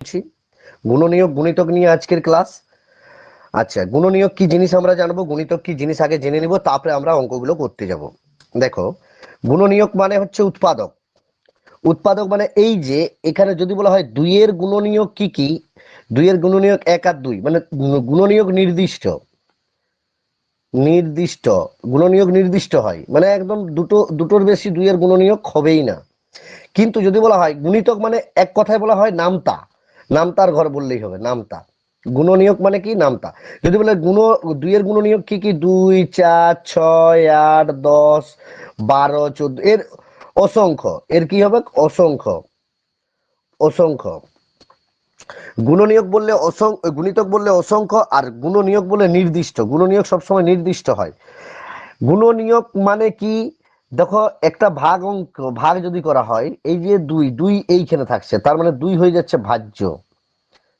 বলছি। গুণনীয়ক, গুণিতক নিয়ে আজকের ক্লাস আচ্ছা গুণনীয়ক কি জিনিস আমরা জানব? গুণিতক কি জিনিস আগে জেনে নিব, তারপরে আমরা অঙ্কগুলো করতে যাব। দেখো, গুণনীয়ক মানে হচ্ছে উৎপাদক। উৎপাদক মানে এই যে, এখানে যদি বলা হয় দুইয়ের গুণনীয়ক কি কি? দুইয়ের গুণনীয়ক এক আর দুই মানে গুণনীয়ক নির্দিষ্ট। নির্দিষ্ট, গুণনীয়ক নির্দিষ্ট হয়। মানে একদম দুটো, দুটোর বেশি দুইয়ের গুণনীয়ক হবেই না। কিন্তু যদি বলা হয় গুণিতক মানে এক কথায় বলা হয় নামতা। নামতার ঘর বললেই হবে, নামতা। গুণনীয়ক মানে কি? নামতা। যদি বলে গুণ, দুইয়ের গুণনীয়ক কি কি? দুই, চার, ছয়, আট, দশ, বারো, চোদ্দ, এর অসংখ্য। এর কি হবে? অসংখ্য। অসংখ্য। গুণনীয়ক বললে অসংখ্য গুণিতক বললে অসংখ্য আর গুণনীয়ক বললে নির্দিষ্ট। গুণনীয়ক সবসময় নির্দিষ্ট হয়। গুণনীয়ক মানে কি? দেখো, একটা ভাগ অঙ্ক, ভাগ যদি করা হয়, এই যে দুই দুই এইখানে থাকছে, তার মানে দুই হয়ে যাচ্ছে ভাজ্য।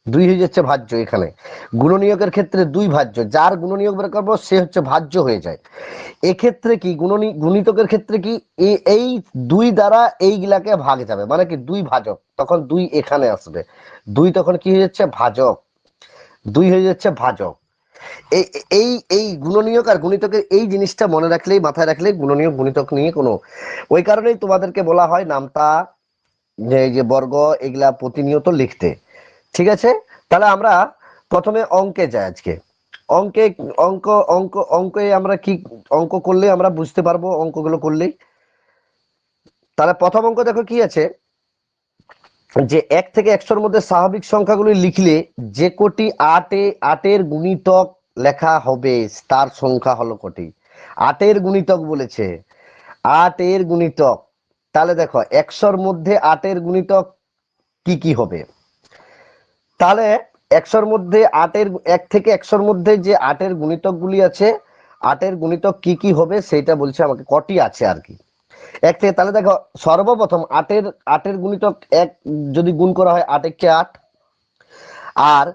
দুই হয়ে যাচ্ছে ভাজ্য এখানে। গুণনীয়কের ক্ষেত্রে দুই ভাজ্য, যার গুণনীয়ক বের করব, সে হচ্ছে ভাজ্য হয়ে যায়। এক্ষেত্রে কি, গুণনী, গুণিতকের ক্ষেত্রে কি এই দুই দ্বারা এইগুলাকে ভাগ যাবে মানে কি, দুই ভাজক, তখন দুই এখানে আসবে। দুই তখন কি হয়ে যাচ্ছে? ভাজক। দুই হয়ে যাচ্ছে ভাজক। এই এই গুণনীয়ক আর গুণিতকের এই জিনিসটা মনে রাখলেই, মাথায় রাখলেই গুণনীয়ক, গুণিতক নিয়ে কোনো ওই কারণেই তোমাদেরকে বলা হয় নামতা, যে যে বর্গ, এগুলা প্রতিনিয়ত লিখতে। ঠিক আছে? তাহলে আমরা প্রথমে অঙ্কে যাই আজকে। অঙ্কে, অঙ্ক অঙ্ক, অঙ্কে আমরা কি, অঙ্ক করলে আমরা বুঝতে পারব, অঙ্কগুলো করলেই। তাহলে প্রথম অঙ্ক দেখো কি আছে? যে এক থেকে একশোর মধ্যে স্বাভাবিক সংখ্যাগুলি লিখলে যে কোটি আটে, আটের গুণিতক লেখা হবে, তার সংখ্যা হলো কোটি। আটের গুণিতক বলেছে। আটের গুণিতক, তাহলে দেখো, একশোর মধ্যে আটের গুণিতক কি কি হবে? তাহলে একশোর মধ্যে আটের, এক থেকে একশোর মধ্যে যে আটের গুণিতকগুলি আছে, আটের গুণিতক কি কি হবে সেটা বলছে আমাকে, কটি আছে আর কি। এক থেকে তাহলে দেখো সর্বপ্রথম আটের আটের গুণিতক এক যদি গুণ করা হয় আট একে আট। আর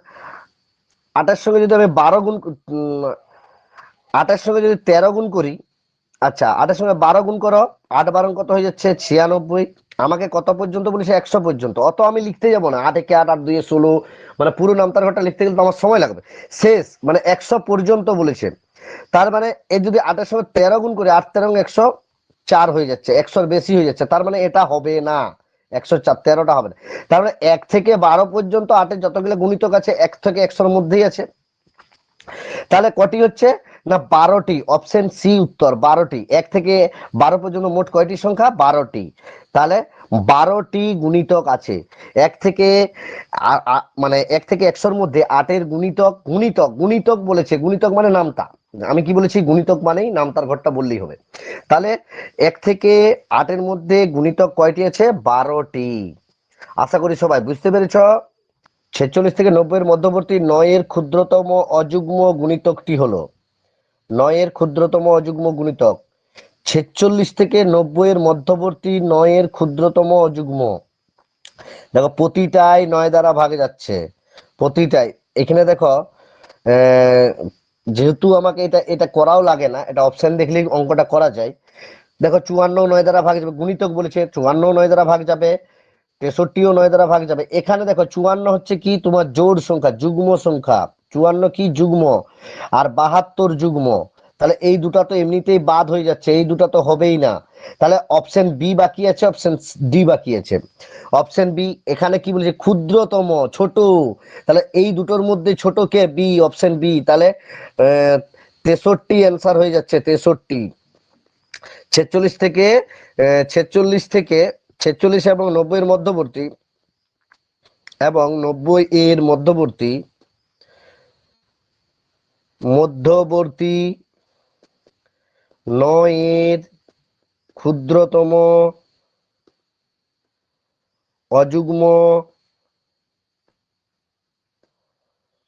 আটের সঙ্গে যদি আমি বারো গুণ আটের সঙ্গে যদি তেরো গুণ করি আচ্ছা আটের সঙ্গে বারো গুণ করো, আট বারো কত হয়ে যাচ্ছে? ছিয়ানব্বই। আমাকে কত পর্যন্ত বলেছে? একশো পর্যন্ত। অত আমি লিখতে যাব না। আট একে আট আট দুই ষোলো মানে পুরো নামতার ঘরটা লিখতে গেলে তো আমার সময় লাগবে। শেষ মানে একশো পর্যন্ত বলেছে। তার মানে এ যদি আটের সঙ্গে তেরো গুণ করে, আট তেরো একশো চার হয়ে যাচ্ছে, একশোর বেশি হয়ে যাচ্ছে, তার মানে এটা হবে না, একশো চার, তেরোটা হবে না। তার মানে এক থেকে বারো পর্যন্ত আটের যতগুলো গুণিতক আছে, এক থেকে একশোর মধ্যেই আছে। তাহলে কটি হচ্ছে? না, বারোটি অপশন সি উত্তর, বারোটি। এক থেকে বারো পর্যন্ত মোট কয়টি সংখ্যা? বারোটি। তাহলে বারোটি গুণিতক আছে। এক থেকে মানে এক থেকে একশোর মধ্যে আটের গুণিতক গুণিতক গুণিতক বলেছে, গুণিতক মানে নামতা আমি কি বলেছি? গুণিতক মানেই নামতার ঘরটা বললেই হবে। তাহলে এক থেকে আটের মধ্যে গুণিতক কয়টি আছে? বারোটি। আশা করি সবাই বুঝতে পেরেছ? ছেচল্লিশ থেকে নব্বই এর মধ্যবর্তী নয়ের ক্ষুদ্রতম অযুগ্ম গুণিতকটি হলো। নয়ের ক্ষুদ্রতম অযুগ্ম গুণিতক। ছেচল্লিশ থেকে নব্বই এর মধ্যবর্তী নয়ের ক্ষুদ্রতম অযুগ্ম। দেখো, প্রতিটাই নয় দ্বারা ভাগে যাচ্ছে। প্রতিটাই। এখানে দেখো যেহেতু আমাকে এটা এটা করাও লাগে না, এটা অপশন দেখলেই অঙ্কটা করা যায়। দেখো চুয়ান্ন নয় দ্বারা ভাগ যাবে, গুণিতক বলেছে, চুয়ান্ন নয় দ্বারা ভাগ যাবে, তেষট্টিও নয় দ্বারা ভাগ যাবে। এখানে দেখো চুয়ান্ন হচ্ছে কি? তোমার জোড় সংখ্যা, যুগ্ম সংখ্যা। চুয়ান্ন কি? যুগ্ম। আর বাহাত্তর যুগ্ম। তাহলে এই দুটা তো এমনিতেই বাদ হয়ে যাচ্ছে, এই দুটা তো হবেই না। তাহলে অপশন বি বাকি আছে অপশন ডি বাকি আছে। অপশন বি এখানে কি বলেছে? ক্ষুদ্রতম, ছোট। তাহলে এই দুটোর মধ্যে ছোট কে? বি অপশন বি তাহলে তেষট্টি অ্যান্সার হয়ে যাচ্ছে, তেষট্টি। ছেচল্লিশ থেকে ছেচল্লিশ থেকে, ছেচল্লিশ এবং নব্বই এর মধ্যবর্তী, এবং নব্বই এর মধ্যবর্তী মধ্যবর্তী নয়ের ক্ষুদ্রতম অযুগ্ম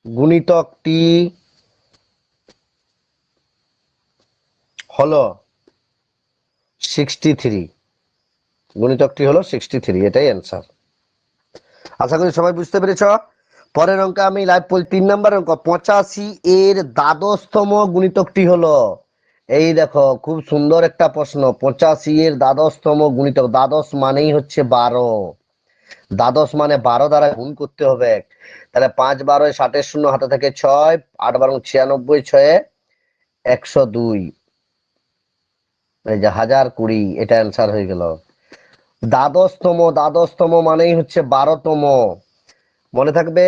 গুণিতকটি হলো সিক্সটি থ্রি গুণিতকটি হলো সিক্সটি থ্রি এটাই অ্যান্সার আশা করি সবাই বুঝতে পেরেছ। পরের অঙ্কে আমি লাইভ তিন নম্বর অঙ্ক, পঁচাশি এর দ্বাদশতম গুণিতকটি হলো এই দেখো, খুব সুন্দর একটা প্রশ্ন। পঁচাশি এর দ্বাদশতম গুণিতক। দ্বাদশ মানেই হচ্ছে বারো। দ্বাদশ মানে বারো দ্বারা গুণ করতে হবে। তাহলে পাঁচ বারোয় ষাটের শূন্য, হাতে থেকে ছয়। আট বারো ছিয়ানব্বই, ছয়ে একশো দুই। এই যে হাজার কুড়ি, এটা অ্যান্সার হয়ে গেল। দ্বাদশতম দ্বাদশতম মানেই হচ্ছে বারোতম। মনে থাকবে?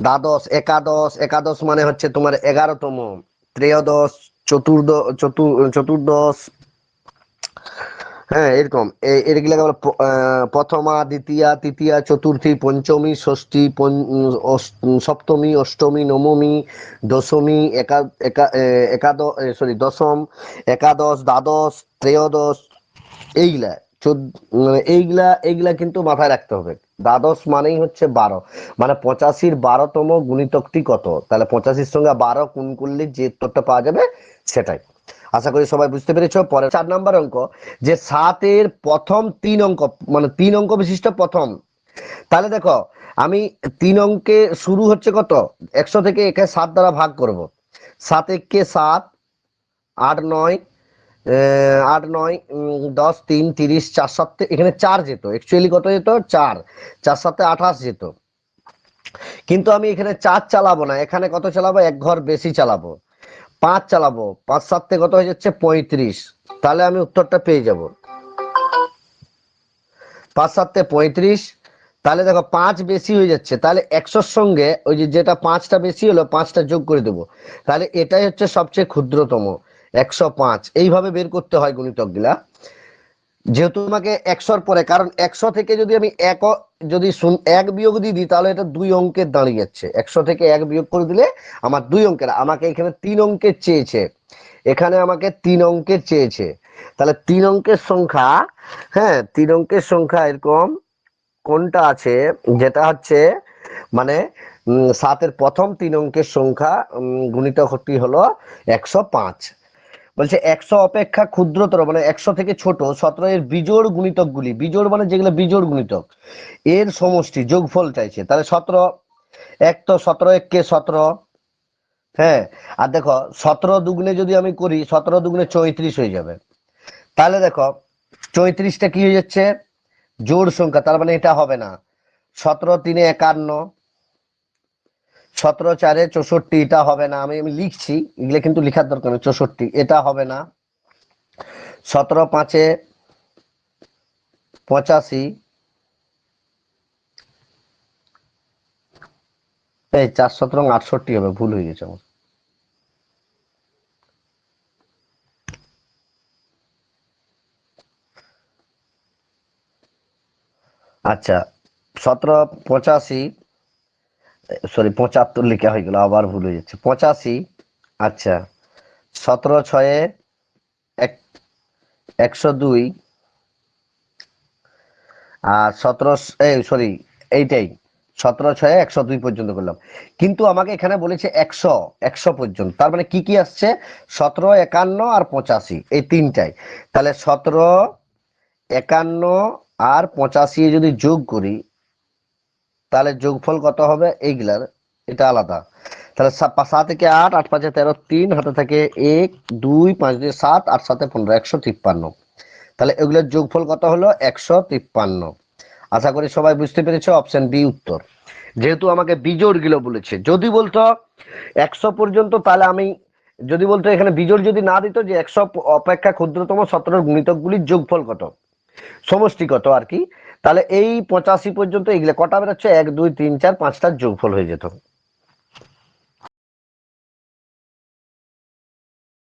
দ্বাদশ, একাদশ। একাদশ মানে হচ্ছে তোমার এগারোতম। ত্রয়োদশ চতুর্দ, চতু, চতুর্দশ। হ্যাঁ এরকম। এগুলাকে আমরা প্রথমা, দ্বিতীয়া, তৃতীয়া, চতুর্থী, পঞ্চমী, ষষ্ঠী সপ্তমী, অষ্টমী, নবমী, দশমী, একা একা একাদশ সরি দশম, একাদশ, দ্বাদশ, ত্রয়োদশ, এইগুলা। এইগুলা এইগুলা কিন্তু মাথায় রাখতে হবে। দ্বাদশ মানেই হচ্ছে বারো। মানে পঁচাশির বারোতম গুণিতকটি কত? তাহলে পঁচাশির সঙ্গে বারো কোন করলে যে উত্তরটা পাওয়া যাবে সেটাই। আশা করি সবাই বুঝতে পেরেছ। পরে চার নাম্বার অঙ্ক, যে সাতের প্রথম তিন অঙ্ক মানে তিন অঙ্ক বিশিষ্ট প্রথম। তাহলে দেখো, আমি তিন অঙ্কে শুরু হচ্ছে কত? একশো থেকে একে সাত দ্বারা ভাগ করব। সাত একে সাত, আট, নয় আট নয় দশ, তিন, তিরিশ, চার সাতে এখানে চার যেত। অ্যাকচুয়ালি কত যেত? চার। চার সাথে আঠাশ যেত। কিন্তু আমি এখানে চার চালাবো না। এখানে কত চালাবো? এক ঘর বেশি চালাবো। পাঁচ চালাবো। পাঁচ সাতে কত হয়ে যাচ্ছে? পঁয়ত্রিশ। তাহলে আমি উত্তরটা পেয়ে যাব। পাঁচ সাতে পঁয়ত্রিশ। তাহলে দেখো, পাঁচ বেশি হয়ে যাচ্ছে। তাহলে একশোর সঙ্গে ওই যে যেটা পাঁচটা বেশি হলো, পাঁচটা যোগ করে দেবো। তাহলে এটাই হচ্ছে সবচেয়ে ক্ষুদ্রতম। একশো পাঁচ। এইভাবে বের করতে হয় গুণিতকগুলা যেহেতু আমাকে একশোর পরে, কারণ একশো থেকে যদি আমি এক যদি এক বিয়োগ দিয়ে দিই, তাহলে এটা দুই অঙ্কের দাঁড়িয়ে যাচ্ছে। একশো থেকে এক বিয়োগ করে দিলে আমার দুই অঙ্কের, আমাকে এখানে তিন অঙ্কের চেয়েছে। এখানে আমাকে তিন অঙ্কের চেয়েছে। তাহলে তিন অঙ্কের সংখ্যা হ্যাঁ তিন অঙ্কের সংখ্যা এরকম কোনটা আছে, যেটা হচ্ছে মানে সাতের প্রথম তিন অঙ্কের সংখ্যা গুণিতকটি হলো একশো পাঁচ। বলছে একশো অপেক্ষা ক্ষুদ্রতর মানে একশো থেকে ছোট, সতেরো এর বিজোড় গুণিতকগুলি, বিজোড় মানে যেগুলো বিজোড় গুণিতক, এর সমষ্টি, যোগফল চাইছে। তাহলে সতেরো, এক তো সতেরো এককে সতেরো হ্যাঁ? আর দেখো, সতেরো দুগুণে যদি আমি করি, সতেরো দুগুণে চৌত্রিশ হয়ে যাবে। তাহলে দেখো, চৌত্রিশটা কি হয়ে যাচ্ছে? জোড় সংখ্যা, তার মানে এটা হবে না। সতেরো তিনে একান্ন সতেরো চারে চৌষট্টি এটা হবে না, আমি আমি লিখছি, এগুলো কিন্তু লেখার দরকার চৌষট্টি, এটা হবে না। সতেরো পাঁচে পঁচাশি, এই চার সতেরো আটষট্টি হবে, ভুল হয়ে গেছে আমার। আচ্ছা সতেরো পঁচাশি সরি, পঁচাত্তর লেখা হয়ে গেল, আবার ভুল হয়ে যাচ্ছে। পঁচাশি আচ্ছা। সতেরো, ছয়ে, এক, একশো দুই। আর সতেরো এই সরি, এইটাই। সতেরো, ছয়ে, একশো দুই পর্যন্ত করলাম। কিন্তু আমাকে এখানে বলেছে একশো একশো পর্যন্ত। তার মানে কি কি আসছে? সতেরো, একান্ন আর পঁচাশি, এই তিনটাই। তাহলে সতেরো, একান্ন আর পঁচাশি যদি যোগ করি তাহলে যোগফল কত হবে? এইগুলার। এটা আলাদা। তাহলে সাত থেকে আট আট পাঁচে তেরো, তিন হাতে থাকে এক, দুই, পাঁচ, দুই, সাত, আট, সাথে পনেরো, একশো তিপ্পান্ন। তাহলে এগুলোর যোগফল কত হলো? একশো তিপ্পান্ন। আশা করি সবাই বুঝতে পেরেছে অপশন বি উত্তর। যেহেতু আমাকে বিজোড়গুলো বলেছে, যদি বলতো একশো পর্যন্ত তাহলে আমি যদি বলতো এখানে বিজোড় যদি না দিত যে একশো অপেক্ষা ক্ষুদ্রতম সতেরো গুণিতকগুলির যোগফল কত? সমষ্টি কত আর কি? তাহলে এই পঁচাশি পর্যন্ত এগুলো, কটা বেরোচ্ছে? এক, দুই, তিন, চার পাঁচটার যোগফল হয়ে যেত।